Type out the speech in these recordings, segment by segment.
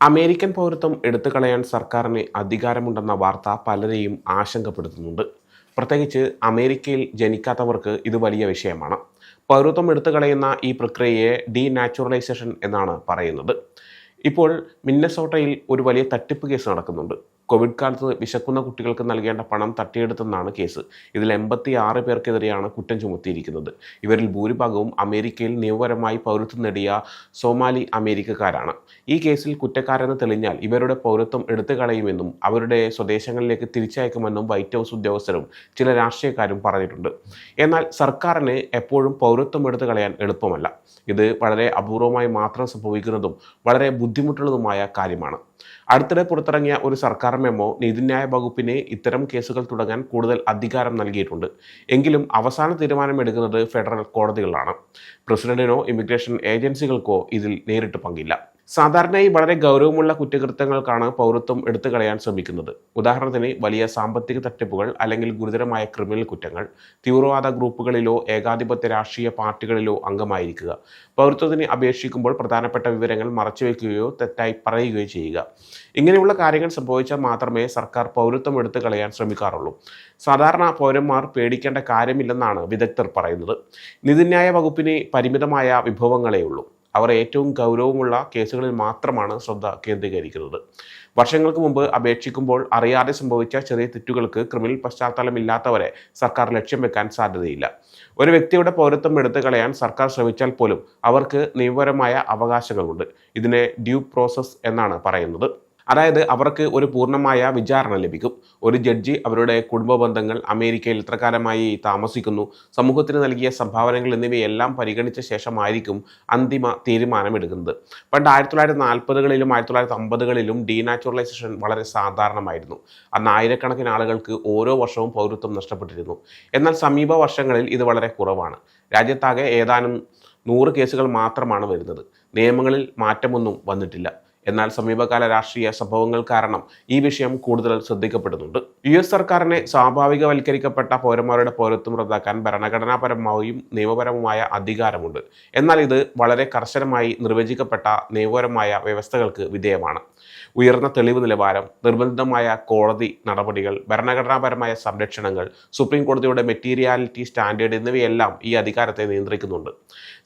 American പൗരത്വം എടുത്തു കളയാൻ സർക്കാരിന് അധികാരമുണ്ടെന്ന വാർത്ത പലരെയും ആശങ്കപ്പെടുത്തുന്നുണ്ട്. പ്രത്യേകിച്ച് അമേരിക്കയിൽ ജനിക്കാത്തവർക്ക് ഇത് വലിയ വിഷയമാണ്. പൗരത്വം എടുത്തു കളയുന്ന ഈ പ്രക്രിയയെ ഡീനാച്ചുറലൈസേഷൻ എന്നാണ് പറയുന്നത്. ഇപ്പോൾ മിന്നസോട്ടയിൽ ഒരു വലിയ തട്ടിപ്പ് കേസ് നടക്കുന്നുണ്ട്. കോവിഡ് കാലത്ത് വിശക്കുന്ന കുട്ടികൾക്ക് നൽകേണ്ട പണം തട്ടിയെടുത്തെന്നാണ് കേസ്. ഇതിൽ എൺപത്തി ആറ് പേർക്കെതിരെയാണ് കുറ്റം ചുമത്തിയിരിക്കുന്നത്. ഇവരിൽ ഭൂരിഭാഗവും അമേരിക്കയിൽ നിയമപരമായി പൗരത്വം നേടിയ സോമാലി അമേരിക്കക്കാരാണ്. ഈ കേസിൽ കുറ്റക്കാരെന്ന് തെളിഞ്ഞാൽ ഇവരുടെ പൗരത്വം എടുത്തു കളയുമെന്നും അവരുടെ സ്വദേശങ്ങളിലേക്ക് തിരിച്ചയക്കുമെന്നും വൈറ്റ് ഹൗസ് ഉദ്യോഗസ്ഥരും ചില രാഷ്ട്രീയക്കാരും പറഞ്ഞിട്ടുണ്ട്. എന്നാൽ സർക്കാരിന് എപ്പോഴും പൗരത്വം എടുത്തു കളയാൻ എളുപ്പമല്ല. ഇത് വളരെ അപൂർവമായി മാത്രം സംഭവിക്കുന്നതും വളരെ ബുദ്ധിമുട്ടുള്ളതുമായ കാര്യമാണ്. അടുത്തിടെ പുറത്തിറങ്ങിയ ഒരു സർക്കാർ മെമ്മോ നീതിന്യായ വകുപ്പിനെ ഇത്തരം കേസുകൾ തുടങ്ങാൻ കൂടുതൽ അധികാരം നൽകിയിട്ടുണ്ട്. എങ്കിലും അവസാന തീരുമാനമെടുക്കുന്നത് ഫെഡറൽ കോടതികളാണ് പ്രസിഡന്റിനോ ഇമിഗ്രേഷൻ ഏജൻസികൾക്കോ ഇതിൽ നേരിട്ട് പങ്കില്ല. സാധാരണയായി വളരെ ഗൗരവമുള്ള കുറ്റകൃത്യങ്ങൾക്കാണ് പൗരത്വം എടുത്തു കളയാൻ ശ്രമിക്കുന്നത്. ഉദാഹരണത്തിന് വലിയ സാമ്പത്തിക തട്ടിപ്പുകൾ അല്ലെങ്കിൽ ഗുരുതരമായ ക്രിമിനൽ കുറ്റങ്ങൾ തീവ്രവാദ ഗ്രൂപ്പുകളിലോ ഏകാധിപത്യ രാഷ്ട്രീയ പാർട്ടികളിലോ അംഗമായിരിക്കുക. പൗരത്വത്തിന് അപേക്ഷിക്കുമ്പോൾ പ്രധാനപ്പെട്ട വിവരങ്ങൾ മറച്ചുവെക്കുകയോ തെറ്റായി പറയുകയോ ചെയ്യുക. ഇങ്ങനെയുള്ള കാര്യങ്ങൾ സംഭവിച്ചാൽ മാത്രമേ സർക്കാർ പൗരത്വം എടുത്തു കളയാൻ ശ്രമിക്കാറുള്ളൂ. സാധാരണ പൗരന്മാർ പേടിക്കേണ്ട കാര്യമില്ലെന്നാണ് വിദഗ്ധർ പറയുന്നത്. നീതിന്യായ വകുപ്പിന് പരിമിതമായ വിഭവങ്ങളേ ഉള്ളൂ അവർ ഏറ്റവും ഗൗരവമുള്ള കേസുകളിൽ മാത്രമാണ് ശ്രദ്ധ കേന്ദ്രീകരിക്കുന്നത്. വർഷങ്ങൾക്ക് മുമ്പ് അപേക്ഷിക്കുമ്പോൾ അറിയാതെ സംഭവിച്ച ചെറിയ തെറ്റുകൾക്ക് ക്രിമിനൽ പശ്ചാത്തലമില്ലാത്തവരെ സർക്കാർ ലക്ഷ്യം വെക്കാൻ സാധ്യതയില്ല. ഒരു വ്യക്തിയുടെ പൗരത്വം എടുത്തു കളയാൻ സർക്കാർ ശ്രമിച്ചാൽ പോലും അവർക്ക് നിയമപരമായ അവകാശങ്ങളുണ്ട്. ഇതിനെ ഡ്യൂ പ്രോസസ് എന്നാണ് പറയുന്നത്. അതായത് അവർക്ക് ഒരു പൂർണമായ വിചാരണ ലഭിക്കും. ഒരു ജഡ്ജി അവരുടെ കുടുംബ ബന്ധങ്ങൾ അമേരിക്കയിൽ എത്ര കാലമായി താമസിക്കുന്നു. സമൂഹത്തിന് നൽകിയ സംഭാവനകൾ എന്നിവയെല്ലാം പരിഗണിച്ച ശേഷമായിരിക്കും അന്തിമ തീരുമാനമെടുക്കുന്നത്. പണ്ട് ആയിരത്തി തൊള്ളായിരത്തി നാൽപ്പതുകളിലും ആയിരത്തി തൊള്ളായിരത്തി അമ്പതുകളിലും ഡീനാച്ചുറലൈസേഷൻ വളരെ സാധാരണമായിരുന്നു. അന്ന് ആയിരക്കണക്കിന് ആളുകൾക്ക് ഓരോ വർഷവും പൗരത്വം നഷ്ടപ്പെട്ടിരുന്നു. എന്നാൽ സമീപ വർഷങ്ങളിൽ ഇത് വളരെ കുറവാണ്. രാജ്യത്താകെ ഏതാനും നൂറ് കേസുകൾ മാത്രമാണ് വരുന്നത്. നിയമങ്ങളിൽ മാറ്റമൊന്നും വന്നിട്ടില്ല. എന്നാൽ സമീപകാല രാഷ്ട്രീയ സംഭവങ്ങൾ കാരണം ഈ വിഷയം കൂടുതൽ ശ്രദ്ധിക്കപ്പെടുന്നുണ്ട്. യു എസ് സർക്കാരിനെ സ്വാഭാവികവൽക്കരിക്കപ്പെട്ട പൗരന്മാരുടെ പൗരത്വം റദ്ദാക്കാൻ ഭരണഘടനാപരമായും നിയമപരവുമായ അധികാരമുണ്ട്. എന്നാൽ ഇത് വളരെ കർശനമായി നിർവചിക്കപ്പെട്ട നിയമപരമായ വ്യവസ്ഥകൾക്ക് വിധേയമാണ്. ഉയർന്ന തെളിവ് നിലവാരം നിർബന്ധിതമായ കോടതി നടപടികൾ ഭരണഘടനാപരമായ സംരക്ഷണങ്ങൾ സുപ്രീം കോടതിയുടെ മെറ്റീരിയാലിറ്റി സ്റ്റാൻഡേർഡ് എന്നിവയെല്ലാം ഈ അധികാരത്തെ നിയന്ത്രിക്കുന്നുണ്ട്.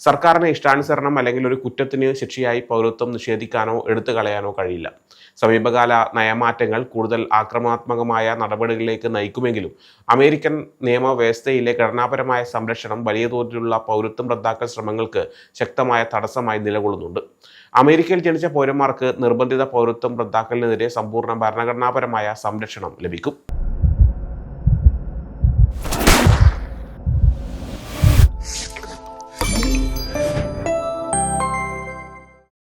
സർക്കാരിന് ഇഷ്ടാനുസരണം അല്ലെങ്കിൽ ഒരു കുറ്റത്തിന് ശിക്ഷയായി പൗരത്വം നിഷേധിക്കാനോ എടുത്തു കളയാനോ കഴിയില്ല. സമീപകാല നയമാറ്റങ്ങൾ കൂടുതൽ ആക്രമണാത്മകമായ നടപടികളിലേക്ക് നയിക്കുമെങ്കിലും അമേരിക്കൻ നിയമവ്യവസ്ഥയിലെ ഘടനാപരമായ സംരക്ഷണം വലിയ തോതിലുള്ള പൗരത്വം റദ്ദാക്കൽ ശ്രമങ്ങൾക്ക് ശക്തമായ തടസ്സമായി നിലകൊള്ളുന്നുണ്ട്. അമേരിക്കയിൽ ജനിച്ച പൗരന്മാർക്ക് നിർബന്ധിത പൗരത്വം റദ്ദാക്കലിനെതിരെ സമ്പൂർണ ഭരണഘടനാപരമായ സംരക്ഷണം ലഭിക്കും.